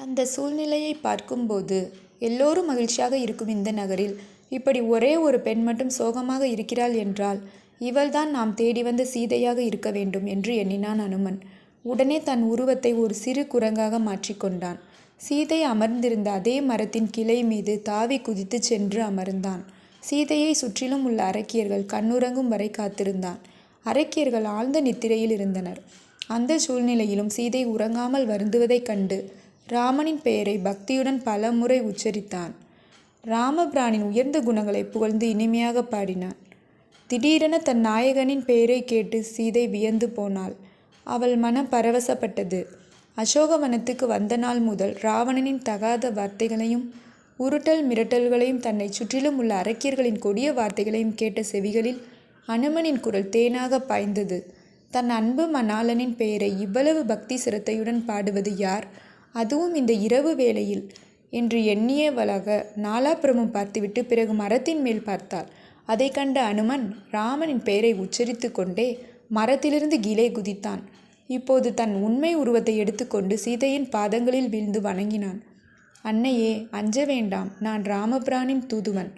அந்த சூழ்நிலையை பார்க்கும்போது எல்லோரும் மகிழ்ச்சியாக இருக்கும் இந்த நகரில். இப்படி ஒரே ஒரு பெண் மட்டும் சோகமாக இருக்கிறாள் என்றால் இவள்தான் நாம் தேடி வந்த சீதையாக இருக்க வேண்டும் என்று எண்ணினான் அனுமன். உடனே தன் உருவத்தை ஒரு சிறு குரங்காக மாற்றிக்கொண்டான் சீதை அமர்ந்திருந்த அதே மரத்தின் கிளை மீது தாவி குதித்து சென்று அமர்ந்தான். சீதையை சுற்றிலும் உள்ள அரக்கியர்கள் கண்ணுறங்கும் வரை காத்திருந்தான். அரக்கியர்கள் ஆழ்ந்த நித்திரையில் இருந்தனர். அந்த சூழ்நிலையிலும் சீதை உறங்காமல் வருந்துவதைக் கண்டு ராமனின் பெயரை பக்தியுடன் பல முறை உச்சரித்தான். ராமபிரானின் உயர்ந்த குணங்களை புகழ்ந்து இனிமையாக பாடினான். திடீரென தன் நாயகனின் பெயரை கேட்டு சீதை வியந்து போனாள். அவள் மனம் பரவசப்பட்டது. அசோகவனத்துக்கு வந்த நாள் முதல் ராவணனின் தகாத வார்த்தைகளையும் உருட்டல் மிரட்டல்களையும் தன்னை சுற்றிலும் உள்ள அரக்கியர்களின் கொடிய வார்த்தைகளையும் கேட்ட செவிகளில் அனுமனின் குரல் தேனாக பாய்ந்தது. தன் அன்பு மணாளனின் பெயரை இவ்வளவு பக்தி சிரத்தையுடன் பாடுவது யார்? அதுவும் இந்த இரவு வேளையில் என்று எண்ணியவளாக நாலாபுரமும் பார்த்துவிட்டு பிறகு மரத்தின் மேல் பார்த்தாள். அதை கண்ட அனுமன் ராமனின் பெயரை உச்சரித்து கொண்டே மரத்திலிருந்து கீழே குதித்தான். இப்போது தன் உண்மை உருவத்தை எடுத்துக்கொண்டு சீதையின் பாதங்களில் வீழ்ந்து வணங்கினான். அன்னையே அஞ்ச வேண்டாம் நான் ராமபிரானின் தூதுவன்.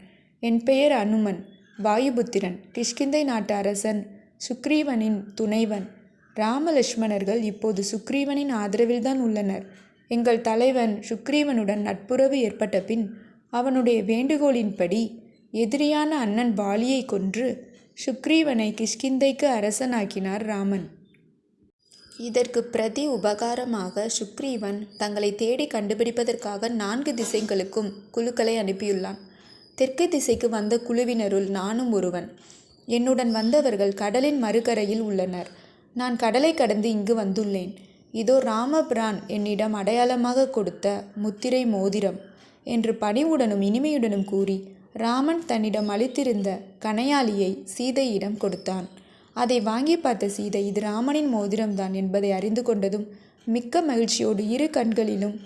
என் பெயர் அனுமன் வாயுபுத்திரன் கிஷ்கிந்தை நாட்டு அரசன் சுக்ரீவனின் துணைவன். ராமலட்சுமணர்கள் இப்போது சுக்ரீவனின் ஆதரவில்தான் உள்ளனர். எங்கள் தலைவன் சுக்ரீவனுடன் நட்புறவு ஏற்பட்ட பின் அவனுடைய வேண்டுகோளின்படி எதிரியான அண்ணன் பாலியை கொன்று சுக்ரீவனை கிஷ்கிந்தைக்கு அரசனாக்கினார் ராமன். இதற்கு பிரதி உபகாரமாக சுக்ரீவன் தங்களை தேடி கண்டுபிடிப்பதற்காக நான்கு திசைகளுக்கும் குழுக்களை அனுப்பியுள்ளான். தெற்கு திசைக்கு வந்த குழுவினருள் நானும் ஒருவன். என்னுடன் வந்தவர்கள் கடலின் மறுகரையில் உள்ளனர். நான் கடலை கடந்து இங்கு வந்துள்ளேன். இதோ ராமபிரான் என்னிடம் அடையாளமாக கொடுத்த முத்திரை மோதிரம் என்று பணிவுடனும் இனிமையுடனும் கூறி ராமன் தன்னிடம் அளித்திருந்த கணையாளியை சீதையிடம் கொடுத்தான். அதை வாங்கி பார்த்த சீதை இது ராமனின் மோதிரம்தான் என்பதை அறிந்து கொண்டதும் மிக்க மகிழ்ச்சியோடு இரு கண்களிலும்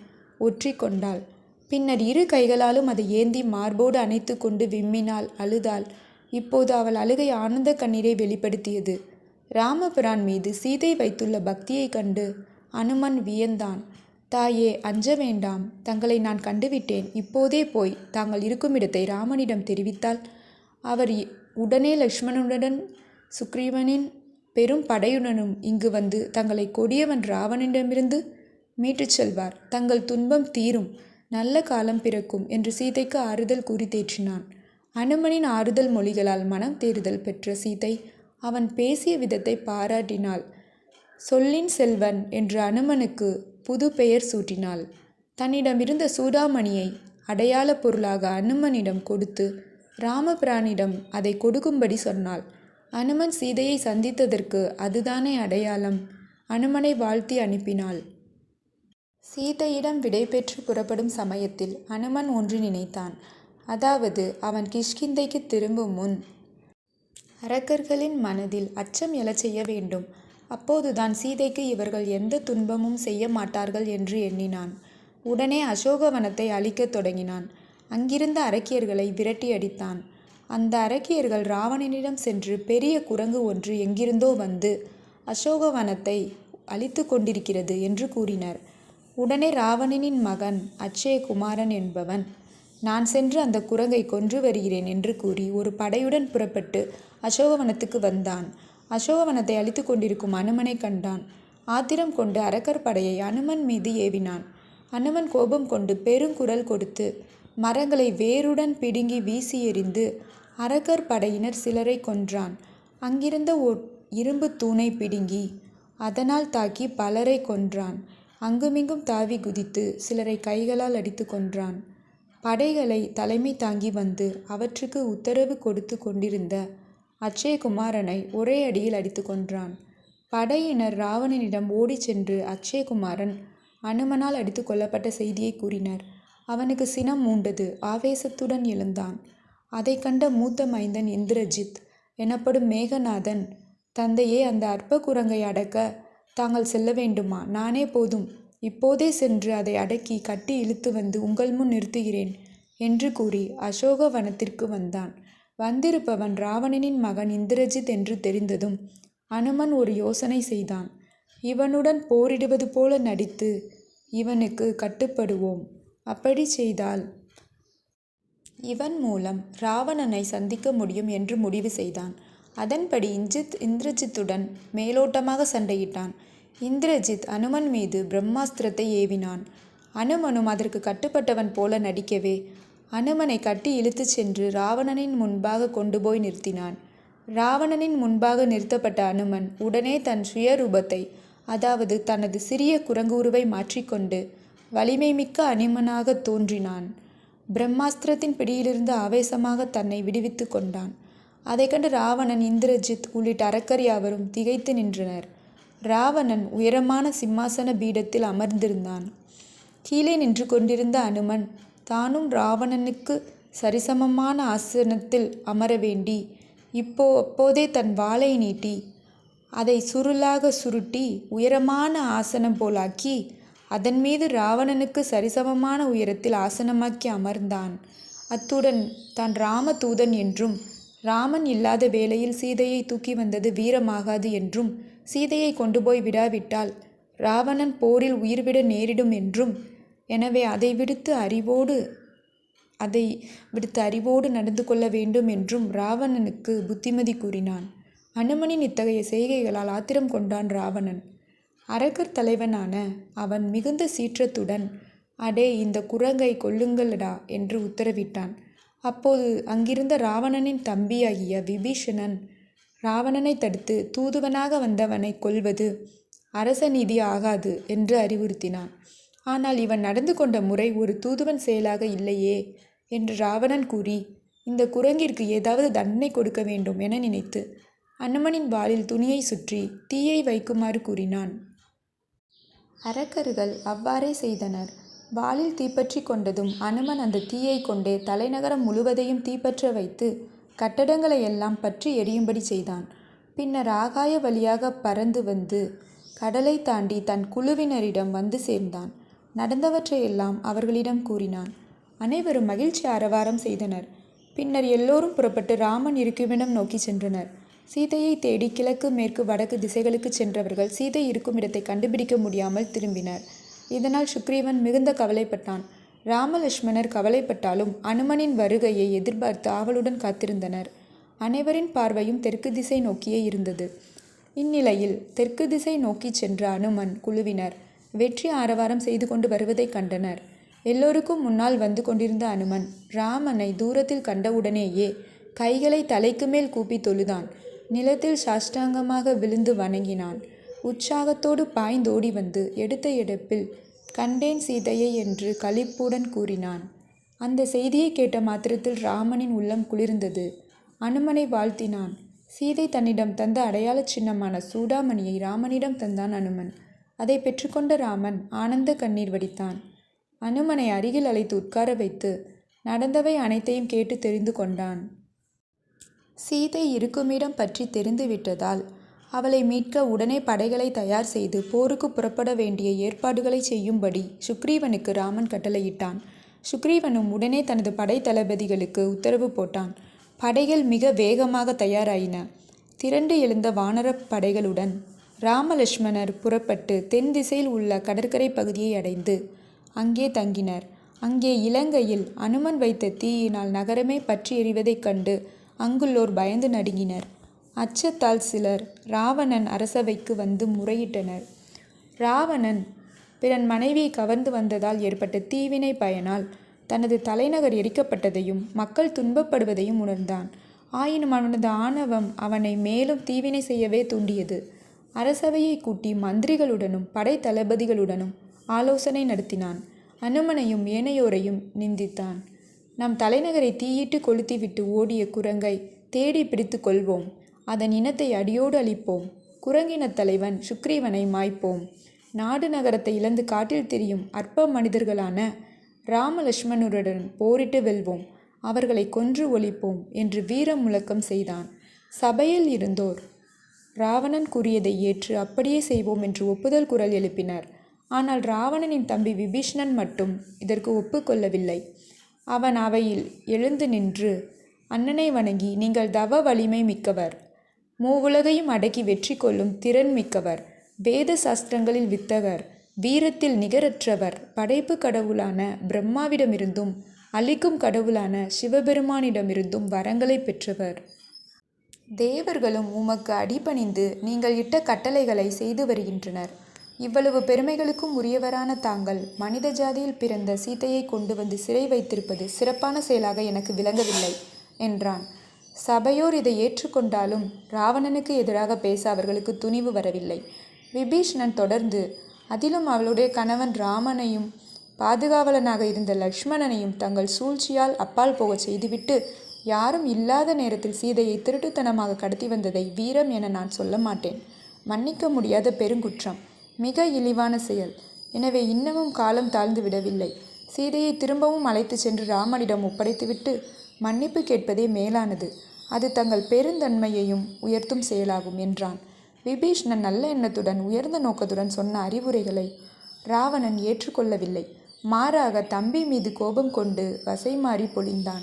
ஒற்றி கொண்டாள். பின்னர் இரு கைகளாலும் அதை ஏந்தி மார்போடு அணைத்து கொண்டு விம்மினாள் அழுதாள். இப்போது அவள் அழுகை ஆனந்த கண்ணீரை வெளிப்படுத்தியது. ராமபிரான் மீது சீதை வைத்துள்ள பக்தியைக் கண்டு அனுமன் வியந்தான். தாயே அஞ்ச வேண்டாம். தங்களை நான் கண்டுவிட்டேன். இப்போதே போய் தாங்கள் இருக்கும் இடத்தை ராமனிடம் தெரிவித்தால். அவர் உடனே லக்ஷ்மணனுடன் சுக்ரீவனின் பெரும் படையுடனும் இங்கு வந்து தங்களை கொடியவன் ராவணனிடமிருந்து மீட்டுச் செல்வார். தங்கள் துன்பம் தீரும். நல்ல காலம் பிறக்கும் என்று சீதைக்கு ஆறுதல் கூறி தேற்றினான். அனுமனின் ஆறுதல் மொழிகளால் மனம் தேறுதல் பெற்ற சீதை அவன் பேசிய விதத்தை பாராட்டினாள். சொல்லின் செல்வன் என்று அனுமனுக்கு புது பெயர் சூட்டினாள். தன்னிடமிருந்த சூடாமணியை அடையாளப் பொருளாக அனுமனிடம் கொடுத்து ராமபிரானிடம் அதை கொடுக்கும்படி சொன்னாள். அனுமன் சீதையை சந்தித்ததற்கு அதுதானே அடையாளம்? அனுமனை வாழ்த்தி அனுப்பினாள். சீதையிடம் விடைபெற்று புறப்படும் சமயத்தில் அனுமன் ஒன்று நினைத்தான். அதாவது அவன் கிஷ்கிந்தைக்கு திரும்பும் முன் அரக்கர்களின் மனதில் அச்சம் எழச் செய்ய வேண்டும். அப்போதுதான் சீதைக்கு இவர்கள் எந்த துன்பமும் செய்ய மாட்டார்கள் என்று எண்ணினான். உடனே அசோகவனத்தை அழிக்கத் தொடங்கினான். அங்கிருந்த அரக்கியர்களை விரட்டி அடித்தான். அந்த அரக்கியர்கள் ராவணனிடம் சென்று பெரிய குரங்கு ஒன்று எங்கிருந்தோ வந்து அசோகவனத்தை அழித்து கொண்டிருக்கிறது என்று கூறினர். உடனே ராவணனின் மகன் அச்சயகுமாரன் என்பவன் நான் சென்று அந்த குரங்கை கொன்று வருகிறேன் என்று கூறி ஒரு படையுடன் புறப்பட்டு அசோகவனத்துக்கு வந்தான். அசோகவனத்தை அழித்து கொண்டிருக்கும் அனுமனை கண்டான். ஆத்திரம் கொண்டு அரக்கர் படையை அனுமன் மீது ஏவினான். அனுமன் கோபம் கொண்டு பெருங்குரல் கொடுத்து மரங்களை வேருடன் பிடுங்கி வீசி எறிந்து அரக்கர் படையினர் சிலரை கொன்றான். அங்கிருந்த ஓர் இரும்பு தூணை பிடுங்கி அதனால் தாக்கி பலரை கொன்றான். அங்குமிங்கும் தாவி குதித்து சிலரை கைகளால் அடித்து கொன்றான். படைகளை தலைமை தாங்கி வந்து அவற்றுக்கு உத்தரவு கொடுத்து கொண்டிருந்த அட்சயகுமாரனை ஒரே அடியில் அடித்து கொன்றான். படையினர் ராவணனிடம் ஓடிச் சென்று அட்சயகுமாரன் அனுமனால் அடித்து கொல்லப்பட்ட செய்தியை கூறினர். அவனுக்கு சினம் மூண்டது ஆவேசத்துடன் எழுந்தான். அதை கண்ட மூத்த மைந்தன் இந்திரஜித் எனப்படும் மேகநாதன் தந்தையே அந்த அற்ப குரங்கை அடக்க தாங்கள் செல்ல வேண்டுமா? நானே போதும். இப்போதே சென்று அதை அடக்கி கட்டி இழுத்து வந்து உங்கள் முன் நிறுத்துகிறேன் என்று கூறி அசோக வனத்திற்கு வந்தான். வந்திருப்பவன் ராவணனின் மகன் இந்திரஜித் என்று தெரிந்ததும் அனுமன் ஒரு யோசனை செய்தான். இவனுடன் போரிடுவது போல நடித்து இவனுக்கு கட்டுப்படுவோம். அப்படி செய்தால் இவன் மூலம் ராவணனை சந்திக்க முடியும் என்று முடிவு செய்தான். அதன்படி இஞ்சித் இந்திரஜித்துடன் மேலோட்டமாக சண்டையிட்டான். இந்திரஜித் அனுமன் மீது பிரம்மாஸ்திரத்தை ஏவினான். அனுமனும் அதற்கு கட்டுப்பட்டவன் போல நடிக்கவே அனுமனை கட்டி இழுத்துச் சென்று ராவணனின் முன்பாக கொண்டு போய் நிறுத்தினான். ராவணனின் முன்பாக நிறுத்தப்பட்ட அனுமன் உடனே தன் சுயரூபத்தை அதாவது தனது சிறிய குரங்கு உருவை மாற்றிக்கொண்டு வலிமை மிக்க அனுமனாக தோன்றினான். பிரம்மாஸ்திரத்தின் பிடியிலிருந்து ஆவேசமாக தன்னை விடுவித்து கொண்டான். அதை கண்டு ராவணன் இந்திரஜித் உள்ளிட்ட அரக்கர் யாவரும் திகைத்து நின்றனர். ராவணன் உயரமான சிம்மாசன பீடத்தில் அமர்ந்திருந்தான். கீழே நின்று கொண்டிருந்த அனுமன் தானும் ராவணனுக்கு சரிசமமான ஆசனத்தில் அமர வேண்டி இப்போ அப்போதே தன் வாளை நீட்டி அதை சுருளாக சுருட்டி உயரமான ஆசனம் போலாக்கி அதன் மீது ராவணனுக்கு சரிசமமான உயரத்தில் ஆசனமாக்கி அமர்ந்தான். அத்துடன் தான் ராம தூதன் என்றும் ராமன் இல்லாத வேளையில் சீதையை தூக்கி வந்தது வீரமாகாது என்றும் சீதையை கொண்டு போய் விடாவிட்டால் ராவணன் போரில் உயிர்விட நேரிடும் என்றும் எனவே அதை விடுத்து அறிவோடு அதை விடுத்து அறிவோடு நடந்து கொள்ள வேண்டும் என்றும் ராவணனுக்கு புத்திமதி கூறினான். அனுமனின் இத்தகைய செய்கைகளால் ஆத்திரம் கொண்டான் ராவணன். அரக்கர் தலைவனான அவன் மிகுந்த சீற்றத்துடன் அடே இந்த குரங்கை கொல்லுங்களடா என்று உத்தரவிட்டான். அப்போது அங்கிருந்த ராவணனின் தம்பியாகிய விபீஷணன் ராவணனை தடுத்து தூதுவனாக வந்தவனை கொல்வது அரச நீதி ஆகாது என்று அறிவுறுத்தினான். ஆனால் இவன் நடந்து கொண்ட முறை ஒரு தூதுவன் செயலாக இல்லையே என்று ராவணன் கூறி இந்த குரங்கிற்கு ஏதாவது தண்டனை கொடுக்க வேண்டும் என நினைத்து அனுமனின் வாளில் துணியை சுற்றி தீயை வைக்குமாறு கூறினான். அரக்கர்கள் அவ்வாறே செய்தனர். வாளில் தீப்பற்றி கொண்டதும் அனுமன் அந்த தீயை கொண்டே தலைநகரம் முழுவதையும் தீப்பற்ற வைத்து கட்டடங்களை எல்லாம் பற்றி எரியும்படி செய்தான். பின்னர் ஆகாய வழியாக பறந்து வந்து கடலை தாண்டி தன் குழுவினரிடம் வந்து சேர்ந்தான். நடந்தவற்றையெல்லாம் அவர்களிடம் கூறினான். அனைவரும் மகிழ்ச்சி ஆரவாரம் செய்தனர். பின்னர் எல்லோரும் புறப்பட்டு ராமன் இருக்குமிடம் நோக்கி சென்றனர். சீதையை தேடி கிழக்கு மேற்கு வடக்கு திசைகளுக்கு சென்றவர்கள் சீதை இருக்கும் இடத்தை கண்டுபிடிக்க முடியாமல் திரும்பினர். இதனால் சுக்ரீவன் மிகுந்த கவலைப்பட்டான். ராமலட்சுமணர் கவலைப்பட்டாலும் அனுமனின் வருகையை எதிர்பார்த்து ஆவலுடன் காத்திருந்தனர். அனைவரின் பார்வையும் தெற்கு திசை நோக்கியே இருந்தது. இந்நிலையில் தெற்கு திசை நோக்கி சென்ற அனுமன் குழுவினர் வெற்றி ஆரவாரம் செய்து கொண்டு வருவதைக் கண்டனர். எல்லோருக்கும் முன்னால் வந்து கொண்டிருந்த அனுமன் ராமனை தூரத்தில் கண்டவுடனேயே கைகளை தலைக்கு மேல் கூப்பி தொழுதான். நிலத்தில் சாஷ்டாங்கமாக விழுந்து வணங்கினான். உற்சாகத்தோடு பாய்ந்தோடி வந்து எடுத்த எடுப்பில் கண்டேன் சீதையை என்று களிப்புடன் கூறினான். அந்த செய்தியை கேட்ட மாத்திரத்தில் ராமனின் உள்ளம் குளிர்ந்தது. அனுமனை வாழ்த்தினான். சீதை தன்னிடம் தந்த அடையாளச் சின்னமான சூடாமணியை ராமனிடம் தந்தான் அனுமன். அதை பெற்றுக்கொண்ட ராமன் ஆனந்த கண்ணீர் வடித்தான். அனுமனை அருகில் அழைத்து உட்கார வைத்து நடந்தவை அனைத்தையும் கேட்டு தெரிந்து கொண்டான். சீதை இருக்குமிடம் பற்றி தெரிந்துவிட்டதால் அவளை மீட்க உடனே படைகளை தயார் செய்து போருக்கு புறப்பட வேண்டிய ஏற்பாடுகளை செய்யும்படி சுக்ரீவனுக்கு ராமன் கட்டளையிட்டான். சுக்ரீவனும் உடனே தனது படை தளபதிகளுக்கு உத்தரவு போட்டான். படைகள் மிக வேகமாக தயாராயின. திரண்டு எழுந்த வானரப் படைகளுடன் ராமலட்சுமணர் புறப்பட்டு தென் திசையில் உள்ள கடற்கரை பகுதியை அடைந்து அங்கே தங்கினர். அங்கே இலங்கையில் அனுமன் வைத்த தீயினால் நகரமே பற்றி எறிவதைக் கண்டு அங்குள்ளோர் பயந்து நடுங்கினர். அச்சத்தால் சிலர் ராவணன் அரசவைக்கு வந்து முறையிட்டனர். ராவணன் பிறன் மனைவியை கவர்ந்து வந்ததால் ஏற்பட்ட தீவினை பயனால் தனது தலைநகர் எரிக்கப்பட்டதையும் மக்கள் துன்பப்படுவதையும் உணர்ந்தான். ஆயினும் அவனது ஆணவம் அவனை மேலும் தீவினை செய்யவே தூண்டியது. அரசவையை கூட்டி மந்திரிகளுடனும் படை தளபதிகளுடனும் ஆலோசனை நடத்தினான். அனுமனையும் ஏனையோரையும் நிந்தித்தான். நம் தலைநகரை தீயிட்டு கொளுத்திவிட்டு ஓடிய குரங்கை தேடி பிடித்து கொள்வோம். அதன் இனத்தை அடியோடு அழிப்போம். குரங்கினத் தலைவன் சுக்ரீவனை மாய்ப்போம். நாடு நகரத்தை இழந்து காட்டில் திரியும் அற்ப மனிதர்களான ராமலட்சுமணருடன் போரிட்டு வெல்வோம். அவர்களை கொன்று ஒழிப்போம் என்று வீரம் முழக்கம் செய்தான். சபையில் இருந்தோர் ராவணன் கூறியதை ஏற்று அப்படியே செய்வோம் என்று ஒப்புதல் குரல் எழுப்பினர். ஆனால் ராவணனின் தம்பி விபீஷ்ணன் மட்டும் இதற்கு ஒப்புக்கொள்ளவில்லை. அவன் அவையில் எழுந்து நின்று அண்ணனை வணங்கி நீங்கள் தவ வலிமை மிக்கவர். மூவுலகையும் அடக்கி வெற்றி கொள்ளும் திறன் மிக்கவர். வேத சாஸ்திரங்களில் வித்தகர் வீரத்தில் நிகரற்றவர். படைப்பு கடவுளான பிரம்மாவிடமிருந்தும் அழிக்கும் கடவுளான சிவபெருமானிடமிருந்தும் வரங்களை பெற்றவர். தேவர்களும் உமக்கு அடிபணிந்து நீங்கள் இட்ட கட்டளைகளை செய்து வருகின்றனர். இவ்வளவு பெருமைகளுக்கும் உரியவரான தாங்கள் மனித ஜாதியில் பிறந்த சீதையை கொண்டு வந்து சிறை வைத்திருப்பது சிறப்பான செயலாக எனக்கு விளங்கவில்லை என்றான். சபையோர் இதை ஏற்றுக்கொண்டாலும் ராவணனுக்கு எதிராக பேச அவர்களுக்கு துணிவு வரவில்லை. விபீஷணன் தொடர்ந்து அதிலும் அவளுடைய கணவன் ராமனையும் பாதுகாவலனாக இருந்த லக்ஷ்மணனையும் தங்கள் சூழ்ச்சியால் அப்பால் போகச் செய்துவிட்டு யாரும் இல்லாத நேரத்தில் சீதையை திருட்டுத்தனமாக கடத்தி வந்ததை வீரம் என நான் சொல்ல மாட்டேன். மன்னிக்க முடியாத பெருங்குற்றம். மிக இழிவான செயல். எனவே இன்னமும் காலம் தாழ்ந்து விடவில்லை. சீதையை திரும்பவும் அழைத்துச் சென்று ராமனிடம் ஒப்படைத்துவிட்டு மன்னிப்பு கேட்பதே மேலானது. அது தங்கள் பெருந்தன்மையையும் உயர்த்தும் செயலாகும் என்றான். விபீஷ்ணன் நல்ல எண்ணத்துடன் உயர்ந்த நோக்கத்துடன் சொன்ன அறிவுரைகளை ராவணன் ஏற்றுக்கொள்ளவில்லை. மாறாக தம்பி மீது கோபம் கொண்டு வசை மாறி பொழிந்தான்.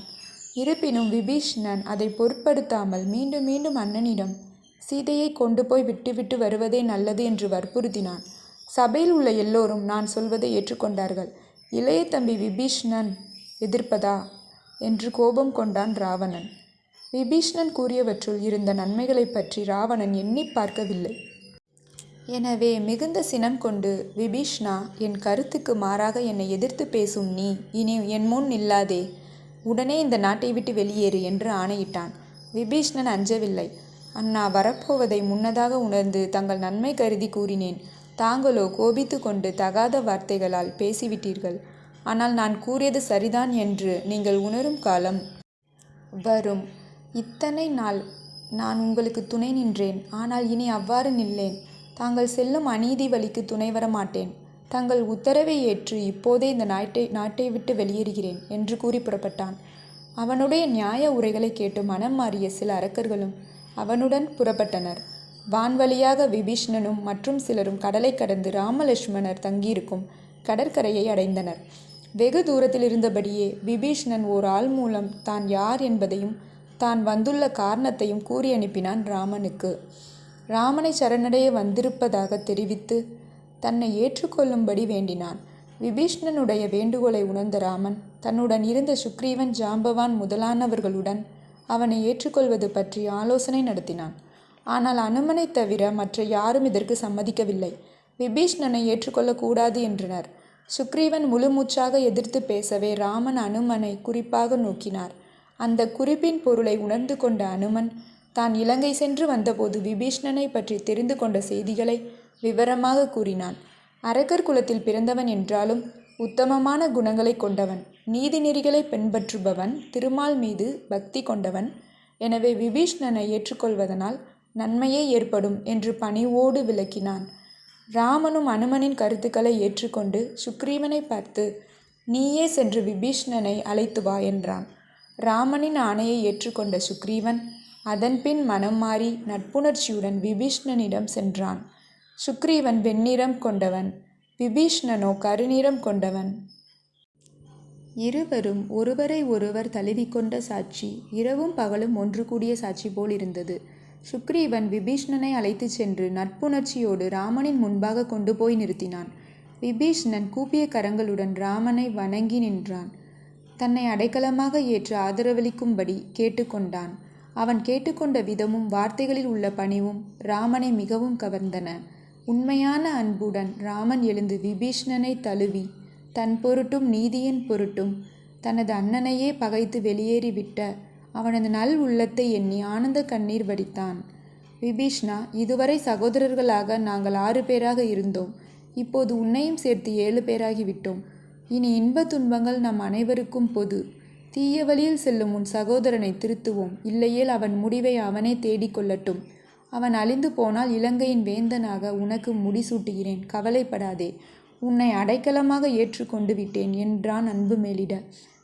இருப்பினும் விபீஷ்ணன் அதை பொருட்படுத்தாமல் மீண்டும் மீண்டும் அண்ணனிடம் சீதையை கொண்டு போய் விட்டுவிட்டு வருவதே நல்லது என்று வற்புறுத்தினான். சபையில் உள்ள எல்லோரும் நான் சொல்வதை ஏற்றுக்கொண்டார்கள். இளைய தம்பி விபீஷ்ணன் எதிர்ப்பதா? என்று கோபம் கொண்டான் ராவணன். விபீஷ்ணன் கூறியவற்றுள் இருந்த நன்மைகளைப் பற்றி ராவணன் எண்ணி பார்க்கவில்லை. எனவே மிகுந்த சினம் கொண்டு விபீஷ்ணா என் கருத்துக்கு மாறாக என்னை எதிர்த்து பேசும் நீ இனி என் முன் நில்லாதே உடனே இந்த நாட்டை விட்டு வெளியேறு என்று ஆணையிட்டான். விபீஷ்ணன் அஞ்சவில்லை. அண்ணா வரப்போவதை முன்னதாக உணர்ந்து தங்கள் நன்மை கருதி கூறினேன். தாங்களோ கோபித்து கொண்டு தகாத வார்த்தைகளால் பேசிவிட்டீர்கள். ஆனால் நான் கூறியது சரிதான் என்று நீங்கள் உணரும் காலம் வரும். இத்தனை நாள் நான் உங்களுக்கு துணை நின்றேன். ஆனால் இனி அவ்வாறு நில்லேன். தாங்கள் செல்லும் அநீதி வழிக்கு துணை வர மாட்டேன் தங்கள் உத்தரவை ஏற்று இப்போதே இந்த நாட்டை நாட்டை விட்டு வெளியேறுகிறேன் என்று கூறி புறப்பட்டான் அவனுடைய நியாய உரைகளை கேட்டு மனம் மாறிய சில அரக்கர்களும் அவனுடன் புறப்பட்டனர். வான்வழியாக விபீஷ்ணனும் மற்றும் சிலரும் கடலை கடந்து ராமலட்சுமணர் தங்கியிருக்கும் கடற்கரையை அடைந்தனர். வெகு தூரத்தில் இருந்தபடியே விபீஷ்ணன் ஓர் ஆள் மூலம் தான் யார் என்பதையும் தான் வந்துள்ள காரணத்தையும் கூறி அனுப்பினான் ராமனுக்கு. ராமனை சரணடைய வந்திருப்பதாக தெரிவித்து தன்னை ஏற்றுக்கொள்ளும்படி வேண்டினான். விபீஷ்ணனுடைய வேண்டுகோளை உணர்ந்த ராமன் தன்னுடன் இருந்த சுக்ரீவன் ஜாம்பவான் முதலானவர்களுடன் அவனை ஏற்றுக்கொள்வது பற்றி ஆலோசனை நடத்தினான். ஆனால் அனுமனை தவிர மற்ற யாரும் இதற்கு சம்மதிக்கவில்லை. விபீஷ்ணனை ஏற்றுக்கொள்ளக்கூடாது என்றனர். சுக்ரீவன் முழுமூச்சாக எதிர்த்து பேசவே ராமன் அனுமனை குறிப்பாக நோக்கினார். அந்த குறிப்பின் பொருளை உணர்ந்து கொண்ட அனுமன் தான் இலங்கை சென்று வந்தபோது விபீஷ்ணனை பற்றி தெரிந்து கொண்ட செய்திகளை விவரமாக கூறினான். அரக்கர் குலத்தில் பிறந்தவன் என்றாலும் உத்தமமான குணங்களை கொண்டவன் நீதிநெறிகளை பின்பற்றுபவன் திருமால் மீது பக்தி கொண்டவன். எனவே விபீஷ்ணனை ஏற்றுக்கொள்வதனால் நன்மையே ஏற்படும் என்று பணிவோடு விளக்கினான். ராமனும் அனுமனின் கருத்துக்களை ஏற்றுக்கொண்டு சுக்ரீவனை பார்த்து நீயே சென்று விபீஷ்ணனை அழைத்து வா என்றான். ராமனின் ஆணையை ஏற்றுக்கொண்ட சுக்ரீவன் அதன்பின் மனம் மாறி நட்புணர்ச்சியுடன் விபீஷ்ணனிடம் சென்றான். சுக்ரீவன் வெண்ணிறம் கொண்டவன் விபீஷ்ணனோ கருநிறம் கொண்டவன். இருவரும் ஒருவரை ஒருவர் தழுவிக்கொண்ட சாட்சி இரவும் பகலும் ஒன்று கூடிய சாட்சி போல் இருந்தது. சுக்ரீவன் விபீஷ்ணனை அழைத்துச் சென்று நட்புணர்ச்சியோடு ராமனின் முன்பாக கொண்டு போய் நிறுத்தினான். விபீஷ்ணன் கூப்பிய கரங்களுடன் ராமனை வணங்கி நின்றான். தன்னை அடைக்கலமாக ஏற்று ஆதரவளிக்கும்படி கேட்டுக்கொண்டான் அவன் கேட்டுக்கொண்ட விதமும் வார்த்தைகளில் உள்ள பணிவும் ராமனை மிகவும் கவர்ந்தன. உண்மையான அன்புடன் ராமன் எழுந்து விபீஷ்ணனை தழுவி தன் பொருட்டும் நீதியின் பொருட்டும் தனது அண்ணனையே பகைத்து வெளியேறிவிட்ட அவனது நல் உள்ளத்தை எண்ணி ஆனந்த கண்ணீர் வடித்தான். விபீஷ்ணா இதுவரை சகோதரர்களாக நாங்கள் ஆறு பேராக இருந்தோம். இப்போது உன்னையும் சேர்த்து ஏழு பேராகிவிட்டோம் இனி இன்ப துன்பங்கள் நம் அனைவருக்கும் பொது. தீய வழியில் செல்லும் உன் சகோதரனை திருத்துவோம். இல்லையேல் அவன் முடிவை அவனே தேடிக்கொள்ளட்டும் அவன் அழிந்து போனால் இலங்கையின் வேந்தனாக உனக்கு முடிசூட்டுகிறேன் கவலைப்படாதே. உன்னை அடைக்கலமாக ஏற்றுக்கொண்டு விட்டேன் என்றான் அன்பு மேலிட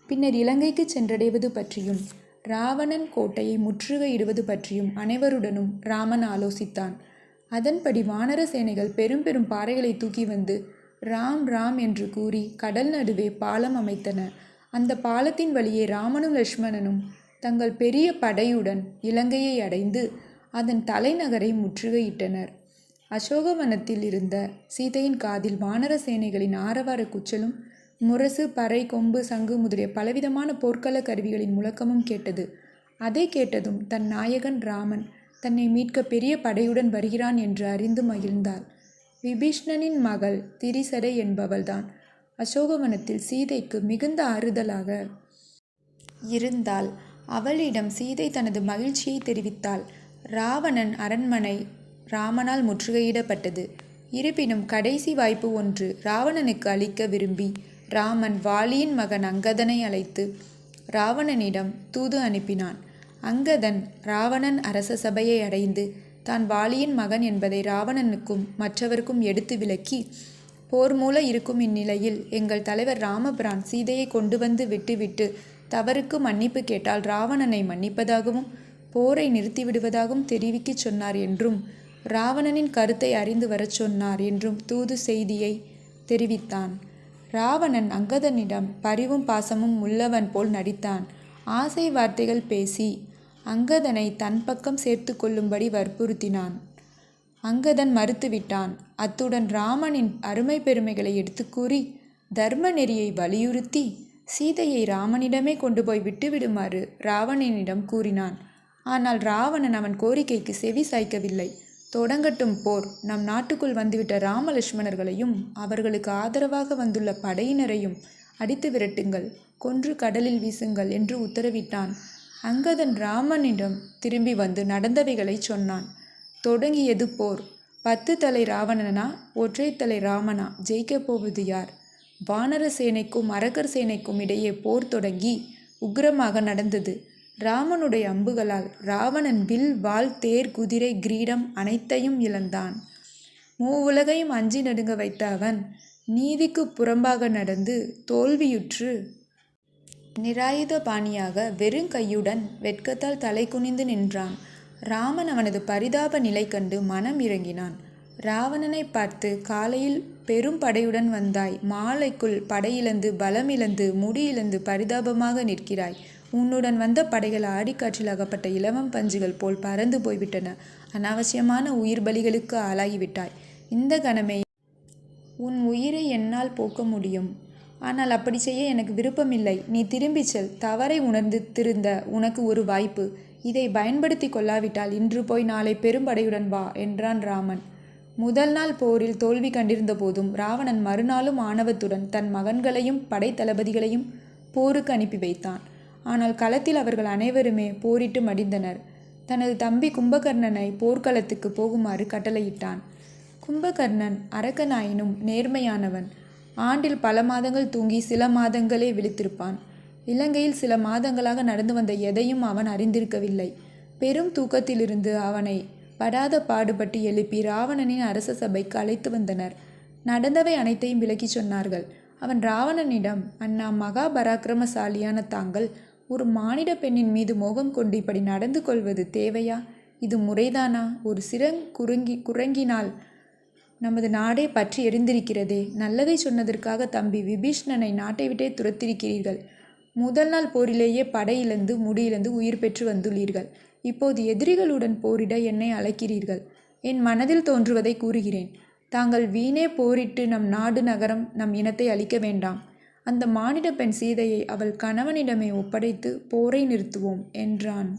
பின்னர் இலங்கைக்கு சென்றடைவது பற்றியும் ராவணன் கோட்டையை முற்றுகையிடுவது பற்றியும் அனைவருடனும் ராமன் ஆலோசித்தான். அதன்படி வானர சேனைகள் பெரும் பெரும் பாறைகளை தூக்கி வந்து ராம் ராம் என்று கூறி கடல் நடுவே பாலம் அமைத்தன. அந்த பாலத்தின் வழியே ராமனும் லக்ஷ்மணனும் தங்கள் பெரிய படையுடன் இலங்கையை அடைந்து அதன் தலைநகரை முற்றுகையிட்டனர். அசோகவனத்தில் இருந்த சீதையின் காதில் வானர சேனைகளின் ஆரவார குச்சலும் முரசு பறை கொம்பு சங்கு முதலிய பலவிதமான போர்க்கள கருவிகளின் முழக்கமும் கேட்டது. அதை கேட்டதும் தன் நாயகன் ராமன் தன்னை மீட்க பெரிய படையுடன் வருகிறான் என்று அறிந்து மகிழ்ந்தாள். விபீஷ்ணனின் மகள் திரிசடை என்பவள்தான். அசோகவனத்தில் சீதைக்கு மிகுந்த ஆறுதலாக இருந்தாள். அவளிடம் சீதை தனது மகிழ்ச்சியை தெரிவித்தாள். ராவணன் அரண்மனை ராமனால் முற்றுகையிடப்பட்டது. இருப்பினும் கடைசி வாய்ப்பு ஒன்று ராவணனுக்கு அளிக்க விரும்பி ராமன் வாலியின் மகன் அங்கதனை அழைத்து ராவணனிடம் தூது அனுப்பினான். அங்கதன் ராவணன் அரச சபையை அடைந்து தான் வாலியின் மகன் என்பதை ராவணனுக்கும் மற்றவருக்கும் எடுத்து விளக்கி போர் மூல இருக்கும் இந்நிலையில் எங்கள் தலைவர் ராமபிரான் சீதையை கொண்டு வந்து விட்டுவிட்டு தவறுக்கு மன்னிப்பு கேட்டால் ராவணனை மன்னிப்பதாகவும் போரை நிறுத்திவிடுவதாகவும் தெரிவிக்கச் சொன்னார் என்றும் ராவணனின் கருத்தை அறிந்து வரச் சொன்னார் என்றும் தூது செய்தியை தெரிவித்தான். ராவணன் அங்கதனிடம் பரிவும் பாசமும் உள்ளவன் போல் நடித்தான். ஆசை வார்த்தைகள் பேசி அங்கதனை தன் பக்கம் சேர்த்து கொள்ளும்படி வற்புறுத்தினான். அங்கதன் மறுத்துவிட்டான் அத்துடன் ராமனின் அருமை பெருமைகளை எடுத்து கூறி தர்ம நெறியை வலியுறுத்தி சீதையை ராமனிடமே கொண்டு போய் விட்டுவிடுமாறு ராவணனிடம் கூறினான். ஆனால் ராவணன் அவன் கோரிக்கைக்கு செவி சாய்க்கவில்லை. தொடங்கட்டும் போர். நம் நாட்டுக்குள் வந்துவிட்ட ராமலட்சுமணர்களையும் அவர்களுக்கு ஆதரவாக வந்துள்ள படையினரையும் அடித்து விரட்டுங்கள். கொன்று கடலில் வீசுங்கள் என்று உத்தரவிட்டான். அங்கதன் ராமனிடம் திரும்பி வந்து நடந்தவைகளை சொன்னான். தொடங்கியது போர். பத்து தலை ராவணனா ஒற்றை தலை ராமனா ஜெயிக்கப் போவது யார்? வானர சேனைக்கும் அரக்கர் சேனைக்கும் இடையே போர் தொடங்கி உக்கிரமாக நடந்தது. ராமனுடைய அம்புகளால் ராவணன் வில் வாள் தேர் குதிரை கிரீடம் அனைத்தையும் இழந்தான். மூவுலகையும் அஞ்சி நடுங்க வைத்த அவன் நீதிக்கு புறம்பாக நடந்து தோல்வியுற்று நிராயுத பாணியாக வெறும் கையுடன் வெட்கத்தால் தலை குனிந்து நின்றான். ராமன் அவனது பரிதாப நிலை கண்டு மனம் இறங்கினான். ராவணனை பார்த்து காலையில் பெரும் படையுடன் வந்தாய். மாலைக்குள் படையிழந்து பலமிழந்து முடியிழந்து பரிதாபமாக நிற்கிறாய். உன்னுடன் வந்த படைகள் ஆடிக்காற்றில் அகப்பட்ட இலவம் பஞ்சுகள் போல் பறந்து போய்விட்டன. அனாவசியமான உயிர் பலிகளுக்கு ஆளாகிவிட்டாய். இந்த கணமே உன் உயிரை என்னால் போக்க முடியும். ஆனால் அப்படி செய்ய எனக்கு விருப்பமில்லை. நீ திரும்பிச் செல். தவறை உணர்ந்து திருந்த உனக்கு ஒரு வாய்ப்பு. இதை பயன்படுத்தி கொள்ளாவிட்டால் இன்று போய் நாளை பெரும்படையுடன் வா என்றான் ராமன். முதல் நாள் போரில் தோல்வி கண்டிருந்த போதும் ராவணன் மறுநாளும் ஆணவத்துடன் தன் மகன்களையும் படைத்தளபதிகளையும் போருக்கு அனுப்பி வைத்தான். ஆனால் களத்தில் அவர்கள் அனைவருமே போரிட்டு மடிந்தனர். தனது தம்பி கும்பகர்ணனை போர்க்களத்துக்கு போகுமாறு கட்டளையிட்டான். கும்பகர்ணன் அரக்கனாயினும் நேர்மையானவன். ஆண்டில் பல மாதங்கள் தூங்கி சில மாதங்களே விழித்திருப்பான். இலங்கையில் சில மாதங்களாக நடந்து வந்த எதையும் அவன் அறிந்திருக்கவில்லை. பெரும் தூக்கத்திலிருந்து அவனை படாத பாடுபட்டு எழுப்பி ராவணனின் அரச சபைக்கு அழைத்து வந்தனர். நடந்தவை அனைத்தையும் விளக்கிச் சொன்னார்கள். அவன் ராவணனிடம் அண்ணா மகா பராக்கிரமசாலியான தாங்கள் ஒரு மானிட பெண்ணின் மீது மோகம் கொண்டு இப்படி நடந்து கொள்வது தேவையா? இது முறைதானா? ஒரு சிறங் குறுங்கி குரங்கினால் நமது நாடே பற்றி எரிந்திருக்கிறதே. நல்லதை சொன்னதற்காக தம்பி விபீஷ்ணனை நாட்டை விட்டே துரத்திருக்கிறீர்கள். முதல் நாள் போரிலேயே படையிழந்து முடியிழந்து உயிர் பெற்று வந்துள்ளீர்கள். இப்போது எதிரிகளுடன் போரிட என்னை அழைக்கிறீர்கள். என் மனதில் தோன்றுவதை கூறுகிறேன். தாங்கள் வீணே போரிட்டு நம் நாடு நகரம் நம் இனத்தை அழிக்க வேண்டாம். அந்த மானிட பெண் சீதையை அவள் கணவனிடமே ஒப்படைத்து போரை நிறுத்துவோம் என்றான்.